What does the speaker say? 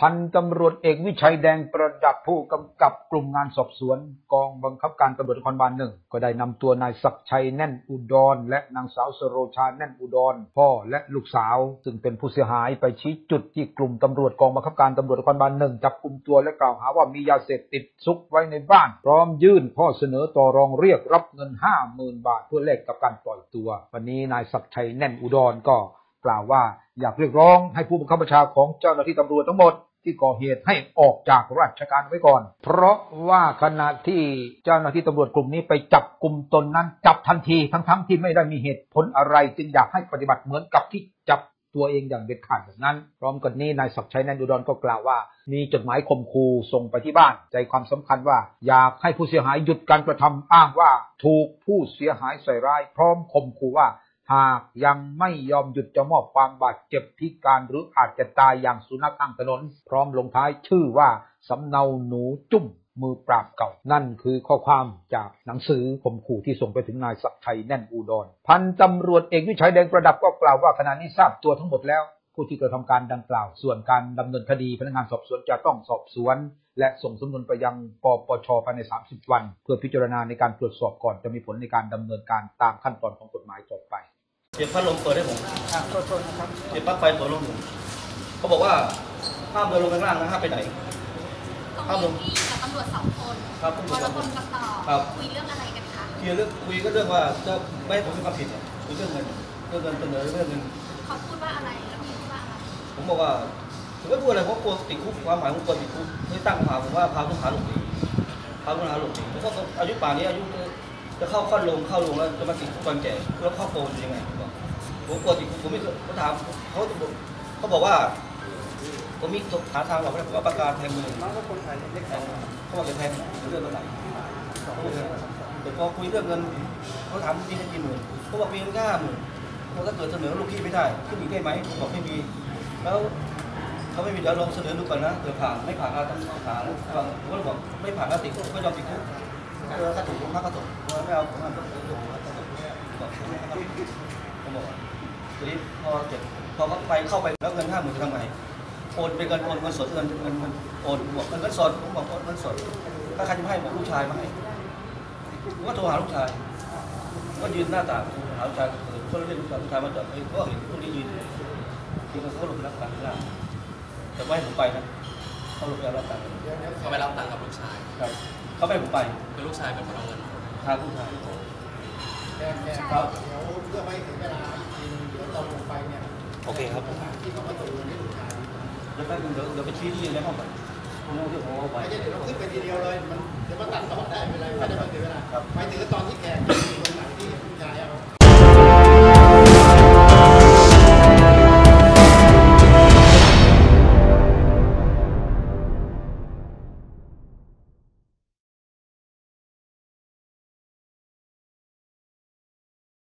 พันตำรวจเอกวิชัยแดงประดับผู้กำกับกลุ่มงานสอบสวน กองบังคับการตำรวจนครบาลหนึ่งก็ได้นำตัวนายศักชัยแน่นอุดร และนางสาวสโรชาแน่นอุดร พ่อและลูกสาว ซึ่งเป็นผู้เสียหายไปชี้จุดที่กลุ่มตำรวจกองบังคับการตำรวจนครบาลหนึ่งจับกลุ่มตัวและกล่าวหาว่ามียาเสพติดซุกไว้ในบ้าน พร้อมยื่นข้อเสนอต่อรองเรียกรับเงินห้าหมื่นบาทเพื่อแลกกับการปล่อยตัว วันนี้นายศักชัยแน่นอุดรก็กล่าวว่าอยากเรียกร้องให้ผู้บังคับบัญชาของเจ้าหน้าที่ตำรวจทั้งหมด ที่ก่อเหตุให้ออกจากราชการไว้ก่อน เพราะว่าขณะที่เจ้าหน้าที่ตำรวจกลุ่มนี้ไปจับกลุ่มตนนั้น จับทันทีทั้งๆที่ไม่ได้มีเหตุผลอะไร จึงอยากให้ปฏิบัติเหมือนกับที่จับตัวเองอย่างเด็ดขาดแบบนั้น พร้อมกันนี้นายศักดิ์ชัยแนนดุดรก็กล่าวว่า มีจดหมายข่มขู่ส่งไปที่บ้าน ใจความสำคัญว่า อยากให้ผู้เสียหายหยุดการกระทำอ้างว่า ถูกผู้เสียหายใส่ร้าย พร้อมข่มขู่ว่า หากยังไม่ยอมหยุดจะมอบความบาดเจ็บพิการหรืออาจจะตายอย่างสุนัขข้างถนน พร้อมลงท้ายชื่อว่าสำเนาหนูจุ้มมือปราบเก่า นั่นคือข้อความจากหนังสือข่มขู่ที่ส่งไปถึงนายศักดิ์ชัยแน่นอุดร พันตำรวจเอกวิชัยแดงประดับก็กล่าวว่าขณะนี้ทราบตัวทั้งหมดแล้ว ผู้ที่กระทำการดังกล่าว ส่วนการดำเนินคดีพนักงานสอบสวนจะต้องสอบสวน และส่งสำนวนไปยังปปชภายใน 30 วัน เพื่อพิจารณาในการตรวจสอบก่อนจะมีผลในการดำเนินการตามขั้นตอนของกฎหมายต่อไปเสียบพัดลมเปิดให้ผมอะโทษโทษนะครับเสียบปลั๊กไฟเปิดลมผมเขาบอกว่าห้ามเดินลงไปข้างล่างนะห้ามไปไหนตรงนี้พี่กับตำรวจสองคนครับวรพลกับต่อครับคุยเรื่องอะไรกันคะเคลียร์เรื่องคุยก็เรื่องว่าจะไม่ให้ผมมีความผิดอะคุยเรื่องเงินเรื่องเงินเสนอเรื่องเงินเขาพูดว่าอะไร ผมบอกว่าผมไม่พูดอะไรเพราะกลัวติดคุกความหมายผมกลัวติดคุกไม่ตั้งคำถามผมว่าพาผู้ต้องหาหลบหนีพาผู้ต้องหาหลบหนีผมก็อายุป่านนี้อายุจะเข้าขั้นลงเข้าลงแล้วจะมาติดคุกตอนแก่แล้วครอบครัวจะยังไงผมบอกผมกลัวติดคุกผมไม่เคยเขาถามเขาเขาบอกว่าผมมีหาทางหรอกผมว่าประกาศแทงมือน้องก็คนเขาบอกจะแทงเรื่องอะไรแต่พอคุยเรื่องเงินเขาถามจริงๆกี่หมื่นเขาบอกมีเงินห้าหมื่นเขาถ้าเกิดเสนอลูกพี่ไม่ได้ขึ้นอีกได้ไหมผมบอกไม่มี แล้วเขาไม่มีเดี๋ยวลองเสนอดูก่อนนะเผื่อผ่านไม่ผ่านเราต้องผ่าแล้วผมก็เลยบอกไม่ผ่านแล้วติดคุกไม่ยอมติดคุกเออถ้าถูกผมพักก็ถูกไม่เอาผมมันต้องถูกบอกผมบอกทีนี้พอเสร็จพอเขาไปเข้าไปแล้วเงินห้าหมื่นทำไงโอนเป็นเงินโอนเงินสดเงินเงินเงินโอนบอกเงินสดผมบอกโอนเงินสดถ้าใครจะให้บอกลูกชายมาให้ผมก็โทรหาลูกชายก็ยืนหน้าต่างโทรหาลูกชายก็เรียกลูกชายลูกชายมาจอดเฮ้ยก็เห็นพวกนี้ยืน ยืนเขาลงไปรับตังค์ข้างล่างแต่ไม่ให้ผมไปนะเขาลงไปรับตังค์เขาไปรับตังค์กับลูกชายครับเขาไม่ให้ผมไปคือลูกชายเป็นคนเอาเงินทางลูกชายแจ้งแจ้งครับเดี๋ยวเพื่อไม่ถึงเวลาอีกทีนึงเดี๋ยวเราลงไปเนี่ยโอเคครับที่เขามาตรวจเงินให้ลูกชายเดี๋ยวแป๊บนึงเดี๋ยวเดี๋ยวไปชี้ที่ในห้องก่อนผมเอาที่ผมเอาไปไม่ใช่เดี๋ยวเราขึ้นไปทีเดียวเลยมันเดี๋ยวมันตัดต่อได้ไม่เป็นไร